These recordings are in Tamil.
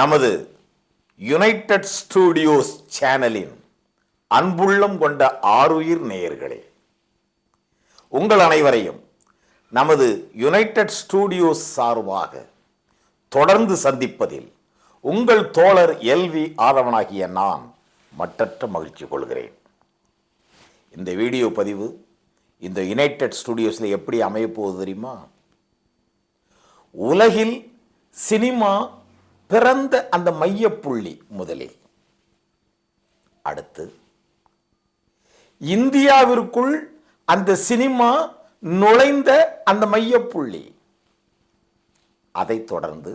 நமது யுனைடெட் ஸ்டூடியோஸ் சேனலின் அன்புள்ளம் கொண்ட ஆருயிர் நேயர்களே உங்கள் அனைவரையும் நமது யுனைடெட் ஸ்டூடியோஸ் சார்பாக தொடர்ந்து சந்திப்பதில் உங்கள் தோழர் எல்வி ஆதவனாகிய நான் மற்றற்ற மகிழ்ச்சி கொள்கிறேன். இந்த வீடியோ பதிவு இந்த யுனைடெட் ஸ்டுடியோஸில் எப்படி அமையப்போகுது தெரியுமா? உலகில் சினிமா பிறந்த அந்த மையப்புள்ளி முதலில். அடுத்து இந்தியாவிற்குள் அந்த சினிமா நுழைந்த அந்த மையப்புள்ளி. அதைத் தொடர்ந்து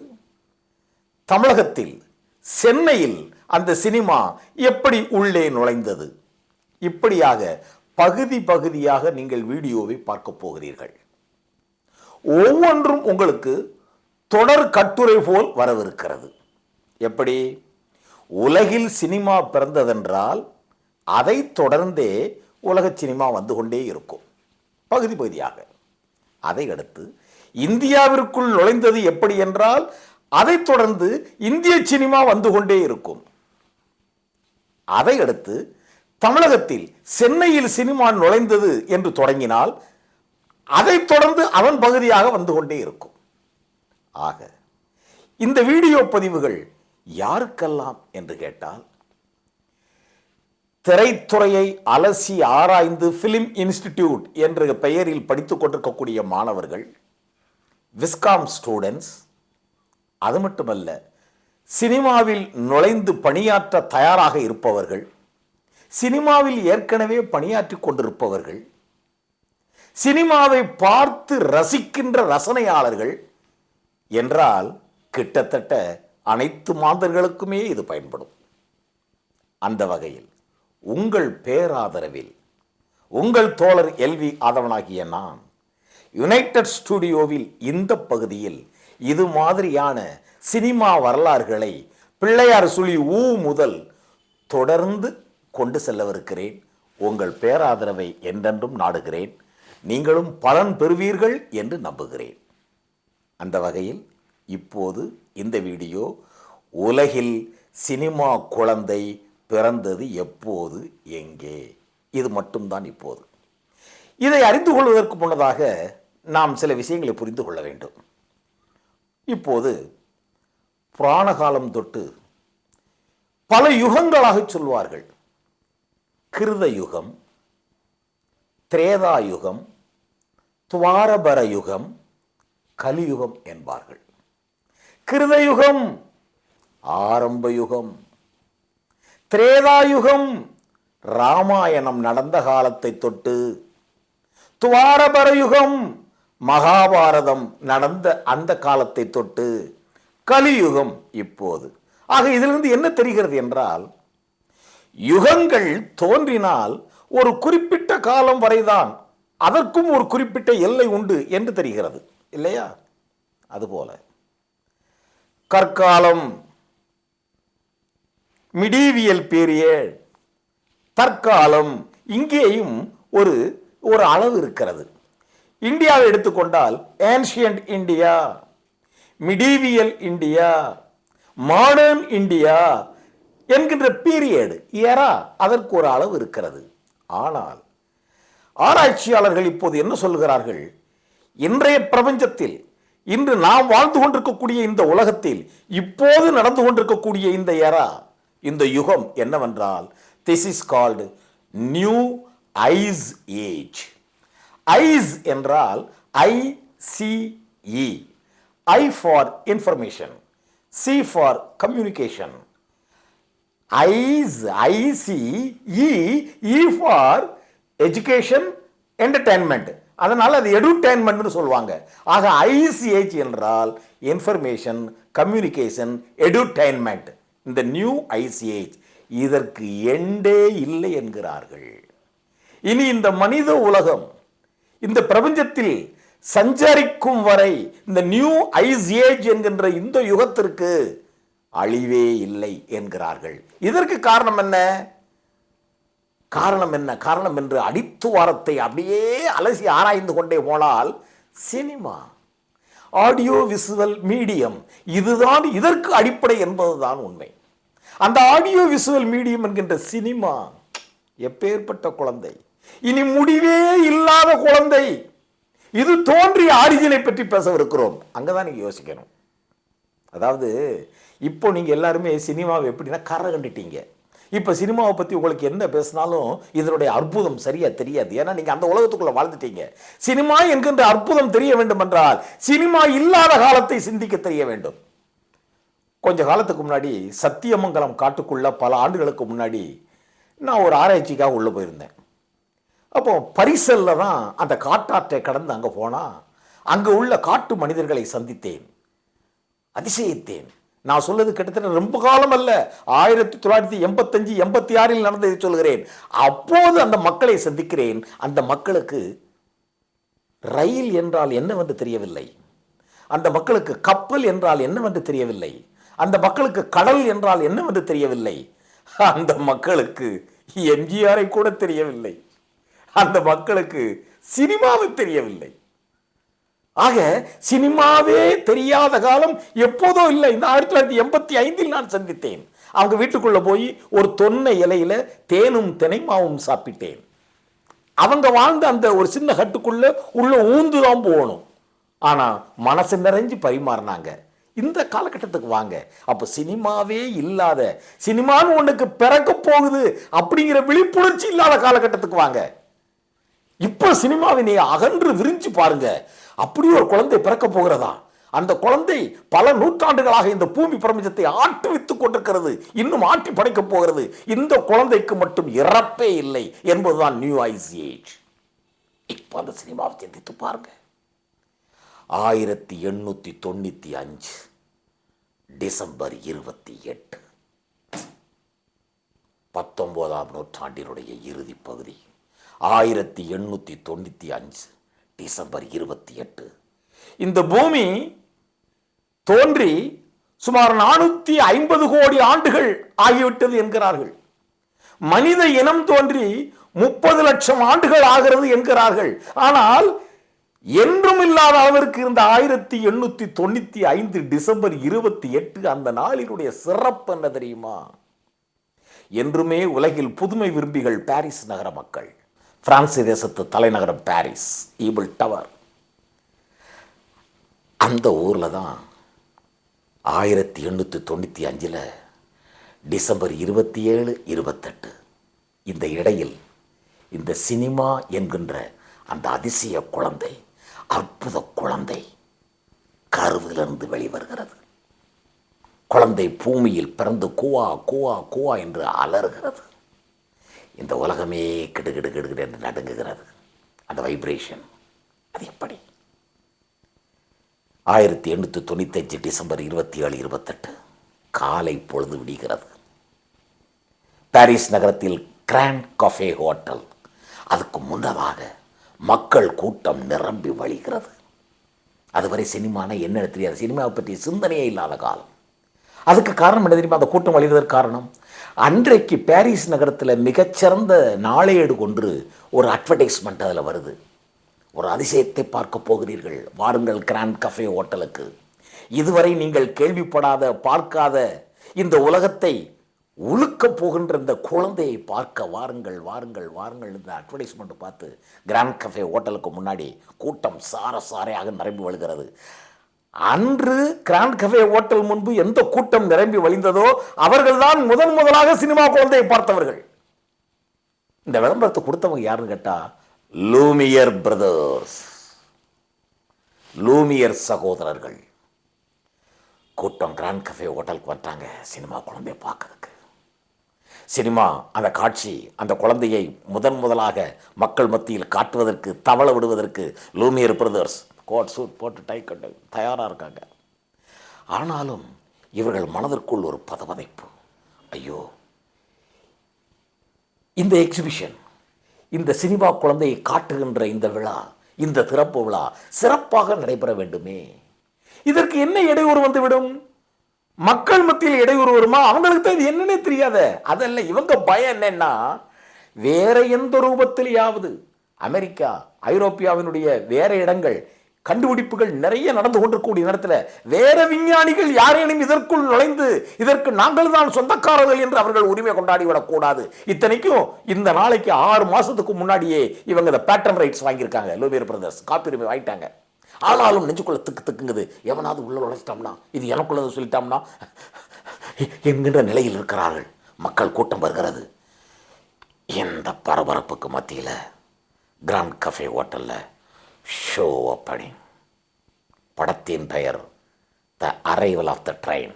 தமிழகத்தில் சென்னையில் அந்த சினிமா எப்படி உள்ளே நுழைந்தது? இப்படியாக பகுதி பகுதியாக நீங்கள் வீடியோவை பார்க்க போகிறீர்கள். ஒவ்வொன்றும் உங்களுக்கு தொடர் கட்டுரை போல் வரவிருக்கிறது. எப்படி? உலகில் சினிமா பிறந்ததென்றால் அதை தொடர்ந்தே உலக சினிமா வந்து கொண்டே இருக்கும். பகுதி பகுதியாக. அதை அடுத்து இந்தியாவிற்குள் நுழைந்தது எப்படி என்றால் அதைத் தொடர்ந்து இந்திய சினிமா வந்து கொண்டே இருக்கும். அதை அடுத்து தமிழகத்தில் சென்னையில் சினிமா நுழைந்தது என்று தொடங்கினால் அதைத் தொடர்ந்து அவன் பகுதியாக வந்து கொண்டே இருக்கும். ஆக இந்த வீடியோ பதிவுகள் யாருக்கெல்லாம் என்று கேட்டால் திரைத்துறையை அலசி ஆராய்ந்து ஃபிலிம் இன்ஸ்டிடியூட் என்ற பெயரில் படித்துக் கொண்டிருக்கக்கூடிய மாணவர்கள் விஸ்காம் ஸ்டூடெண்ட்ஸ் அது மட்டுமல்ல சினிமாவில் நுழைந்து பணியாற்ற தயாராக இருப்பவர்கள் சினிமாவில் ஏற்கனவே பணியாற்றிக் கொண்டிருப்பவர்கள் சினிமாவை பார்த்து ரசிக்கின்ற ரசனையாளர்கள் என்றால் கிட்டத்தட்ட அனைத்து மாந்தர்களுக்குமே இது பயன்படும். அந்த வகையில் உங்கள் பேராதரவில் உங்கள் தோழர் எல்வி ஆதவனாகிய நான் யுனைடெட் ஸ்டுடியோவில் இந்த பகுதியில் இது மாதிரியான சினிமா வரலாறுகளை பிள்ளையார் சுழி ஊ முதல் தொடர்ந்து கொண்டு செல்லவிருக்கிறேன். உங்கள் பேராதரவை என்றென்றும் நாடுகிறேன். நீங்களும் பலன் பெறுவீர்கள் என்று நம்புகிறேன். அந்த வகையில் இப்போது இந்த வீடியோ உலகில் சினிமா குழந்தை பிறந்தது எப்போது எங்கே? இது மட்டும்தான் இப்போது. இதை அறிந்து கொள்வதற்கு முன்னதாக நாம் சில விஷயங்களை புரிந்து கொள்ள வேண்டும். இப்போது புராண காலம் தொட்டு பல யுகங்களாக சொல்வார்கள். கிருத யுகம் திரேதா யுகம் துவாரபர யுகம் கலியுகம் என்பார்கள். கிருதயுகம் ஆரம்ப யுகம் திரேதாயுகம் ராமாயணம் நடந்த காலத்தை தொட்டு துவாரபர யுகம் மகாபாரதம் நடந்த அந்த காலத்தை தொட்டு கலியுகம் இப்போது. ஆக இதிலிருந்து என்ன தெரிகிறது என்றால் யுகங்கள் தோன்றினால் ஒரு குறிப்பிட்ட காலம் வரைதான் அதற்கும் ஒரு குறிப்பிட்ட எல்லை உண்டு என்று தெரிகிறது. இல்லையா? அதுபோல. கற்காலம். மிடீவியல் பீரியட் தற்காலம். இங்கேயும் ஒரு ஒரு அளவு இருக்கிறது. இந்தியாவை எடுத்துக்கொண்டால் ancient India medieval India modern India என்கின்ற பீரியடு ஏரா அதற்கு ஒரு அளவு இருக்கிறது. ஆனால் ஆராய்ச்சியாளர்கள் இப்போது என்ன சொல்கிறார்கள் இன்றைய பிரபஞ்சத்தில் இன்று நாம் வாழ்ந்து கொண்டிருக்கக்கூடிய இந்த உலகத்தில் இப்போது நடந்து கொண்டிருக்கக்கூடிய இந்த எரா இந்த யுகம் என்னவென்றால் this is called new ice age ice என்றால் ICE I for information C for communication ice ICE E for education entertainment அதனால் அது எடுடைன்மெண்ட்னு சொல்லுவாங்க. ஆக ஐசிஹெச் என்றால் இன்ஃபர்மேஷன் கம்யூனிகேஷன் எடுடைன்மெண்ட் இந்த நியூ ஐசிஹெச் இதற்கு எண்டே இல்லை என்கிறார்கள். இனி இந்த மனித உலகம் இந்த பிரபஞ்சத்தில் சஞ்சரிக்கும் வரை இந்த நியூ ஐஸ் ஏஜ் என்கின்ற இந்த யுகத்திற்கு அழிவே இல்லை என்கிறார்கள். இதற்கு காரணம் என்ன? காரணம் என்ன? காரணம் என்று அடித்து வாரத்தை அப்படியே அலசி ஆராய்ந்து கொண்டே போனால் சினிமா ஆடியோ விசுவல் மீடியம் இதுதான் இதற்கு அடிப்படை என்பதுதான் உண்மை. அந்த ஆடியோ விசுவல் மீடியம் என்கின்ற சினிமா எப்பேற்பட்ட குழந்தை? இனி முடிவே இல்லாத குழந்தை. இது தோன்றிய ஆரிஜினை பற்றி பேசவிருக்கிறோம். அங்கதான் நீங்க யோசிக்கணும். அதாவது இப்போ நீங்க எல்லாருமே சினிமாவை எப்படின்னா கரை கண்டுட்டீங்க. இப்போ சினிமாவை பற்றி உங்களுக்கு என்ன பேசினாலும் இதனுடைய அற்புதம் சரியாக தெரியாது. ஏன்னா நீங்கள் அந்த உலகத்துக்குள்ளே வாழ்ந்துட்டீங்க. சினிமா என்கின்ற அற்புதம் தெரிய வேண்டும் என்றால் சினிமா இல்லாத காலத்தை சிந்திக்க தெரிய வேண்டும். கொஞ்ச காலத்துக்கு முன்னாடி சத்தியமங்கலம் காட்டுக்குள்ள பல ஆண்டுகளுக்கு முன்னாடி நான் ஒரு ஆராய்ச்சிக்காக உள்ளே போயிருந்தேன். அப்போ பரிசல்ல தான் அந்த காட்டாற்றை கடந்து அங்கே போனால் அங்கே உள்ள காட்டு மனிதர்களை சந்தித்தேன். அதிசயித்தேன். நான் சொல்வது கிட்டத்தட்ட ரொம்ப காலம் அல்ல. ஆயிரத்தி தொள்ளாயிரத்தி எண்பத்தஞ்சு எண்பத்தி ஆறில் நடந்ததை சொல்கிறேன் அப்போது அந்த மக்களை சந்திக்கிறேன். அந்த மக்களுக்கு ரயில் என்றால் என்னவென்று தெரியவில்லை. அந்த மக்களுக்கு கப்பல் என்றால் என்னவென்று தெரியவில்லை. அந்த மக்களுக்கு கடல் என்றால் என்னவென்று தெரியவில்லை. அந்த மக்களுக்கு எம்ஜிஆரை கூட தெரியவில்லை. அந்த மக்களுக்கு சினிமாவை தெரியவில்லை. ஆக சினிமாவே தெரியாத காலம் எப்போதோ இல்லை. இந்த ஆயிரத்தி தொள்ளாயிரத்தி எண்பத்தி ஐந்தில் நான் சந்தித்தேன். அவங்க வீட்டுக்குள்ள போய் ஒரு தொன்னை இலையில தேனும் தினைமாவும் சாப்பிட்டேன். அவங்க வாழ்ந்த அந்த ஒரு சின்ன ஹட்டுக்குள்ள உள்ள ஊந்து தான் போகணும். ஆனா மனசு நிறைஞ்சு பரிமாறினாங்க. இந்த காலகட்டத்துக்கு வாங்க. அப்போ சினிமாவே இல்லாத சினிமான்னு ஒண்ணுக்கு பிறக்க போகுது அப்படிங்கிற விழிப்புணர்ச்சி இல்லாத காலகட்டத்துக்கு வாங்க. இப்போ சினிமாவை நீ அகன்று விரிஞ்சு பாருங்க. அப்படி ஒரு குழந்தை பிறக்க போகிறதா? அந்த குழந்தை பல நூற்றாண்டுகளாக இந்த பூமி பிரபஞ்சத்தை ஆட்டுவித்துக் கொண்டிருக்கிறது. இன்னும் ஆட்டி படைக்கப் போகிறது. இந்த குழந்தைக்கு மட்டும் இறப்பே இல்லை என்பதுதான் நியூ ஐஸ் ஏஜ் இப்போ அந்த சினிமாவை சிந்தித்து பாருங்க. ஆயிரத்தி எண்ணூத்தி தொண்ணூத்தி அஞ்சு டிசம்பர் இருபத்தி எட்டு. பத்தொன்பதாம் நூற்றாண்டினுடைய இறுதி பகுதி. ஆயிரத்தி எண்ணூத்தி தொண்ணூத்தி அஞ்சு. டிசம்பர் இருபத்தி எட்டு. இந்த பூமி தோன்றி சுமார் நானூத்தி ஐம்பது கோடி ஆண்டுகள் ஆகிவிட்டது என்கிறார்கள். மனித இனம் தோன்றி முப்பது லட்சம் ஆண்டுகள் ஆகிறது என்கிறார்கள். ஆனால் என்றும் இல்லாத அளவிற்கு இருந்த ஆயிரத்தி எண்ணூத்தி தொண்ணூத்தி ஐந்து டிசம்பர் இருபத்தி எட்டு அந்த நாளினுடைய சிறப்பு என்ன தெரியுமா? என்றுமே உலகில் புதுமை விரும்பிகள் பாரிஸ் நகர மக்கள். பிரான்ஸ் தேசத்து தலைநகரம் பாரிஸ் ஈபிள் டவர். அந்த ஊரில் தான் ஆயிரத்தி எண்ணூற்றி தொண்ணூற்றி அஞ்சில் டிசம்பர் இருபத்தி ஏழு இருபத்தெட்டு இந்த இடையில் இந்த சினிமா என்கின்ற அந்த அதிசய குழந்தை அற்புத குழந்தை கருவிலிருந்து வெளிவருகிறது. குழந்தை பூமியில் பிறந்து கூவா கூவா கூவா என்று அலறுகிறது. இந்த உலகமே கிடுகிடு கிடுகிடு என்று நடுங்குகிறது. அந்த வைப்ரேஷன் அது எப்படி ஆயிரத்தி எண்ணூற்றி தொண்ணூத்தஞ்சு டிசம்பர் இருபத்தி ஏழு இருபத்தெட்டு காலை பொழுது விடுகிறது. பாரிஸ் நகரத்தில் கிராண்ட் கஃபே ஹோட்டல் அதுக்கு முன்னதாக மக்கள் கூட்டம் நிரம்பி வழிகிறது. அதுவரை சினிமானா என்ன தெரியாது. சினிமாவை பற்றிய சிந்தனையே இல்லாத காலம். அதுக்கு காரணம் என்ன தெரியுமா? அந்த கூட்டம் வழிவதற்கு காரணம் அன்றைக்கு பாரிஸ் நகரத்தில் மிகச்சிறந்த நாளேடு கொன்று ஒரு அட்வர்டைஸ்மெண்ட் அதில் வருது. ஒரு அதிசயத்தை பார்க்க போகிறீர்கள். வாருங்கள் கிராண்ட் கஃபே ஹோட்டலுக்கு. இதுவரை நீங்கள் கேள்விப்படாத பார்க்காத இந்த உலகத்தை உழுக்கப் போகின்ற இந்த குழந்தையை பார்க்க வாருங்கள் வாருங்கள் வாருங்கள் இந்த அட்வர்டைஸ்மெண்ட் பார்த்து கிராண்ட் கஃபே ஹோட்டலுக்கு முன்னாடி கூட்டம் சார சாரையாக நிரம்பி வழுகிறது. அன்று கிராண்ட் கஃபே ஹோட்டல் முன்பு எந்த கூட்டம் நிரம்பி வழிந்ததோ அவர்கள்தான் முதன் முதலாக சினிமா குழந்தையை பார்த்தவர்கள். இந்த விளம்பரத்தை கொடுத்தவங்க யாருன்னு கேட்டா லூமியர் பிரதர்ஸ் லூமியர் சகோதரர்கள். கூட்டம் கிராண்ட் கஃபே ஹோட்டலுக்கு வந்தாங்க சினிமா குழந்தையை பார்க்கறதுக்கு. சினிமா அந்த காட்சி அந்த குழந்தையை முதன் முதலாக மக்கள் மத்தியில் காட்டுவதற்கு தவள விடுவதற்கு லூமியர் பிரதர்ஸ் கோட் சூட் போட்டு டை கட்டு தயாராக இருக்காங்க. ஆனாலும் இவர்கள் மனதிற்குள் ஒரு பதவதைப்பு. ஐயோ இந்த எக்ஸிபிஷன் இந்த சினிமா குழந்தையை காட்டுகின்ற இந்த விழா இந்த திறப்பு விழா சிறப்பாக நடைபெற வேண்டுமே. இதற்கு என்ன இடையூறு வந்துவிடும்? மக்கள் மத்தியில் இடையூறு வருமா? அவங்களுக்கு தான் இது என்னன்னே தெரியாத. அதல்ல இவங்க பயம் என்னன்னா வேற எந்த ரூபத்திலேயாவது அமெரிக்கா ஐரோப்பியாவினுடைய வேற இடங்கள் கண்டுபிடிப்புகள் நிறைய நடந்து கொண்டிருக்கக்கூடிய நேரத்தில் வேற விஞ்ஞானிகள் யாரேனும் இதற்குள் நுழைந்து இதற்கு நாங்கள் தான் சொந்தக்காரர்கள் என்று அவர்கள் உரிமை கொண்டாடி விடக்கூடாது இத்தனைக்கும் இந்த நாளைக்கு ஆறு மாதத்துக்கு முன்னாடியே இவங்க இந்த பேட்டன் ரைட்ஸ் வாங்கியிருக்காங்க. லூபியர் பிரதர்ஸ் காப்பிரிமை வாங்கிட்டாங்க. ஆனாலும் நெஞ்சுக்குள்ள திக்கு திக்குங்குது. எவனாவது உள்ள நுழைச்சிட்டோம்னா இது எனக்குள்ளதை சொல்லிட்டோம்னா? என்கின்ற நிலையில் இருக்கிறார்கள். மக்கள் கூட்டம் வருகிறது. இந்த பரபரப்புக்கு மத்தியில்? கிராண்ட் கஃபே ஹோட்டலில் ஷோ ஓப்பனிங் படத்தின் பெயர் the arrival of the train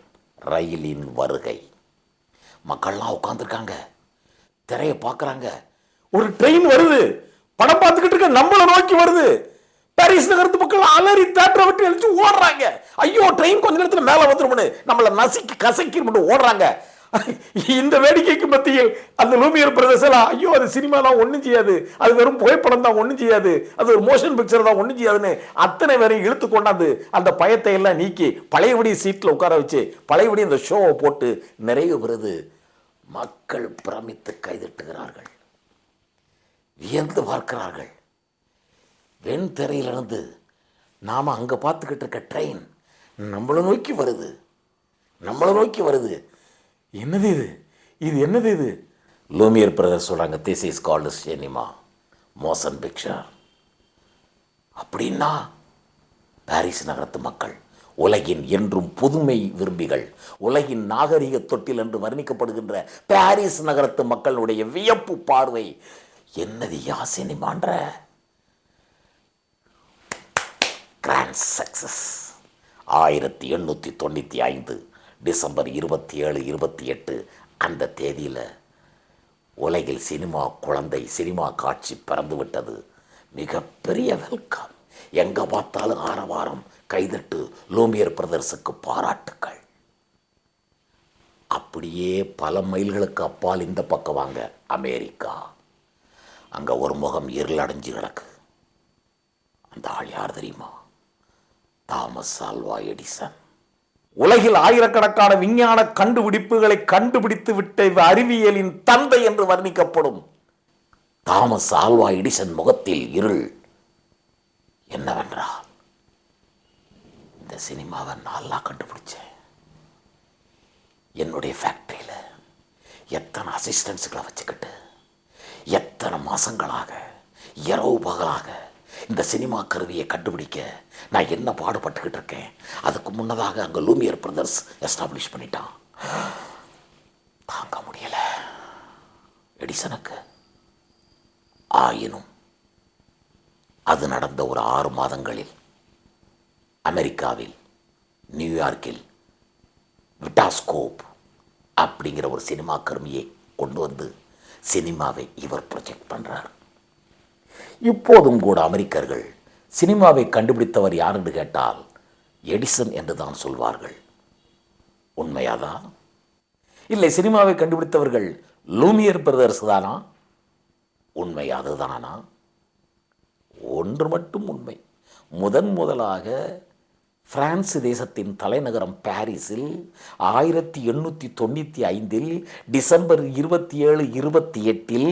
ரயிலின் வருகை. மக்கள்லாம் உட்காந்துருக்காங்க திரையை பார்க்குறாங்க. ஒரு ட்ரெயின் வருது. படம் பார்த்துக்கிட்டு இருக்க நம்மளை நோக்கி வருது. பாரிஸ் நகரத்து மக்கள் அலறி தேட்டரை விட்டு எழுச்சி ஓடுறாங்க. ஐயோ ட்ரெயின் கொஞ்ச நேரத்தில் மேலே வந்துரும்னு நம்மளை நசுக்கி கசக்கி மட்டும் ஓடுறாங்க. இந்த வேடிக்கைக்கு மத்தியில் அந்த லூமியர் பிரதேசலாம் ஐயோ அது சினிமாலாம் ஒன்றும் செய்யாது. அது வெறும் புகைப்படம் தான் ஒன்றும் செய்யாது. அது ஒரு மோஷன் பிக்சர் தான் ஒன்றும் செய்யாதுன்னு அத்தனை பேரையும் இழுத்து கொண்டாந்து அந்த பயத்தை எல்லாம் நீக்கி பழையபடி சீட்டில் உட்கார வச்சு பழையபடி அந்த ஷோவை போட்டு நிறைவு பெறுது. மக்கள் பிரமித்து கைதட்டுகிறார்கள். வியந்து பார்க்கிறார்கள். வெண் திரையிலிருந்து நாம் அங்கே பார்த்துக்கிட்டு இருக்க ட்ரெயின் நம்மளை நோக்கி வருது. நம்மளை நோக்கி வருது. என்னது இது? இது என்னது இது? லூமியர் பிரதர் சொல்கிறாங்க this is called cinema motion picture. அப்படின்னா பாரிஸ் நகரத்து மக்கள் உலகின் என்றும் புதுமை விரும்பிகள் உலகின் நாகரிக தொட்டில் என்று வர்ணிக்கப்படுகின்ற பாரிஸ் நகரத்து மக்களுடைய வியப்பு பார்வை என்னது யா சினிமான்ற? கிராண்ட் சக்சஸ் ஆயிரத்தி எண்ணூற்றி தொண்ணூற்றி ஐந்து. டிசம்பர் இருபத்தி ஏழு இருபத்தி எட்டு அந்த தேதியில் உலகில் சினிமா குழந்தை சினிமா காட்சி பறந்துவிட்டது மிகப்பெரிய வெல்கம் எங்கே பார்த்தாலும் ஆரவாரம் கைதட்டு லூமியர் பிரதர்ஸுக்கு பாராட்டுக்கள். அப்படியே பல மைல்களுக்கு அப்பால் இந்த பக்கம் வாங்க அமெரிக்கா. அங்கே ஒரு முகம் இருளடைஞ்சு கிடக்கு. அந்த ஆள் யார் தெரியுமா? Thomas Alva Edison. உலகில் ஆயிரக்கணக்கான விஞ்ஞான கண்டுபிடிப்புகளை கண்டுபிடித்து விட்ட அறிவியலின் தந்தை என்று வர்ணிக்கப்படும் தாமஸ் ஆல்வா எடிசன் முகத்தில் இருள் என்னவென்றால் இந்த சினிமாவை நல்லா கண்டுபிடிச்சேன். என்னுடைய ஃபேக்டரியில் எத்தனை அசிஸ்டன்ஸுகளை வச்சுக்கிட்டு எத்தனை மாதங்களாக இரவு பகலாக இந்த சினிமா கருவியை கண்டுபிடிக்க நான் என்ன பாடுபட்டுக்கிட்டு இருக்கேன்? அதுக்கு முன்னதாக அங்கே லூமியர் பிரதர்ஸ் எஸ்டாப்ளிஷ் பண்ணிட்டான். தாங்க முடியலை. எடிசனுக்கு ஆயினும் அது நடந்த ஒரு ஆறு மாதங்களில் அமெரிக்காவில் நியூயார்க்கில் விட்டாஸ்கோப் அப்படிங்கிற ஒரு சினிமா கருவியை கொண்டு வந்து சினிமாவை இவர் ப்ரொஜெக்ட் பண்ணுறார் இப்போதும் கூட அமெரிக்கர்கள் சினிமாவை கண்டுபிடித்தவர் யார் என்று கேட்டால் எடிசன் என்று தான் சொல்வார்கள். உண்மையாதான் இல்லை சினிமாவை கண்டுபிடித்தவர்கள் லூமியர் பிரதர்ஸ் தானா? உண்மை அதுதானா ஒன்று மட்டும் உண்மை. முதன் முதலாக பிரான்ஸ் தேசத்தின் தலைநகரம் பாரிஸில் ஆயிரத்தி எண்ணூற்றி தொண்ணூற்றி ஐந்தில் டிசம்பர் இருபத்தி ஏழு இருபத்தி எட்டில்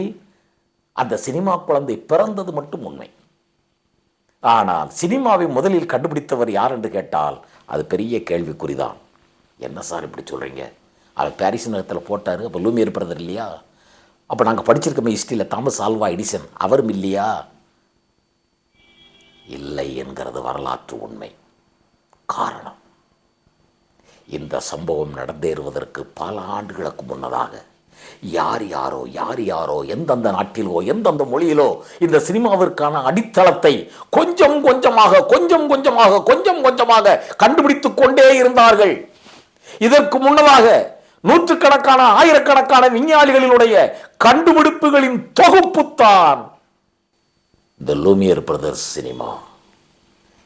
அந்த சினிமா குழந்தை பிறந்தது மட்டும் உண்மை. ஆனால் சினிமாவை முதலில் கண்டுபிடித்தவர் யார் என்று கேட்டால் அது பெரிய கேள்விக்குறிதான். என்ன சார் இப்படி சொல்கிறீங்க அவர் பாரிஸ் நகரத்தில் போட்டார் அப்போ லூமியர் பிரதர் இல்லையா? அப்போ நாங்கள் படிச்சிருக்கோமே ஹிஸ்ட்ரியில் தாமஸ் ஆல்வா எடிசன் அவரும் இல்லையா? இல்லை என்கிறது வரலாற்று உண்மை. காரணம் இந்த சம்பவம் நடந்தேறுவதற்கு பல ஆண்டுகளுக்கு முன்னதாக யார் யாரோ யார் யாரோ எந்தெந்த நாட்டிலோ எந்தெந்த மொழியிலோ இந்த சினிமாவிற்கான அடித்தளத்தை கொஞ்சம் கொஞ்சமாக கொஞ்சம் கொஞ்சமாக கொஞ்சம் கொஞ்சமாக கண்டுபிடித்து கொண்டே இருந்தார்கள். இதற்கு முன்னதாக நூற்றுக்கணக்கான ஆயிரக்கணக்கான விஞ்ஞானிகளினுடைய கண்டுபிடிப்புகளின் தொகுப்புத்தான் இந்த லூமியர் பிரதர்ஸ் சினிமா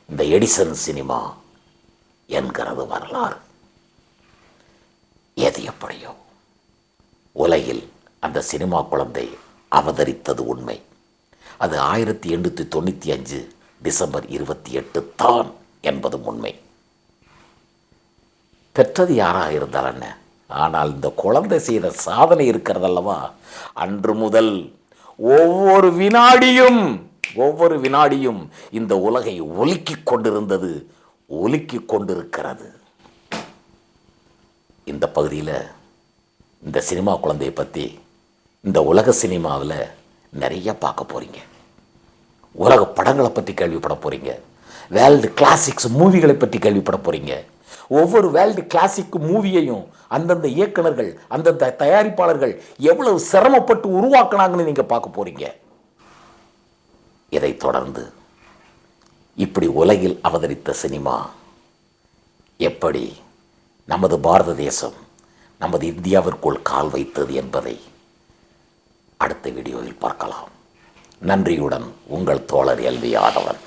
இந்த எடிசன் சினிமா என்கிறது வரலாறு. எது எப்படியோ உலகில் அந்த சினிமா குழந்தை அவதரித்தது உண்மை. அது ஆயிரத்தி எண்ணூற்றி தொண்ணூற்றி அஞ்சு டிசம்பர் இருபத்தி எட்டு தான் என்பதும் உண்மை. பெற்றது யாராக இருந்தால் என்ன? ஆனால் இந்த குழந்தை செய்த சாதனை இருக்கிறதல்லவா அன்று முதல் ஒவ்வொரு வினாடியும் ஒவ்வொரு வினாடியும் இந்த உலகை ஒலுக்கிக் கொண்டிருந்தது ஒலுக்கிக் கொண்டிருக்கிறது. இந்த பகுதியில் இந்த சினிமா குழந்தையை பற்றி இந்த உலக சினிமாவில் நிறைய பார்க்க போகிறீங்க உலக படங்களை பற்றி கேள்விப்பட போகிறீங்க வேர்ல்டு கிளாசிக்ஸ் மூவிகளை பற்றி கேள்விப்பட போகிறீங்க ஒவ்வொரு வேர்ல்டு கிளாசிக் மூவியையும் அந்தந்த இயக்குனர்கள் அந்தந்த தயாரிப்பாளர்கள் எவ்வளவு சிரமப்பட்டு உருவாக்குனாங்கன்னு நீங்கள் பார்க்க போகிறீங்க இதைத் தொடர்ந்து இப்படி உலகில் அவதரித்த சினிமா எப்படி நமது பாரத தேசம் நமது இந்தியாவிற்குள் கால் வைத்தது என்பதை அடுத்த வீடியோவில் பார்க்கலாம். நன்றியுடன் உங்கள் தோழர் எல்வி ஆடவன்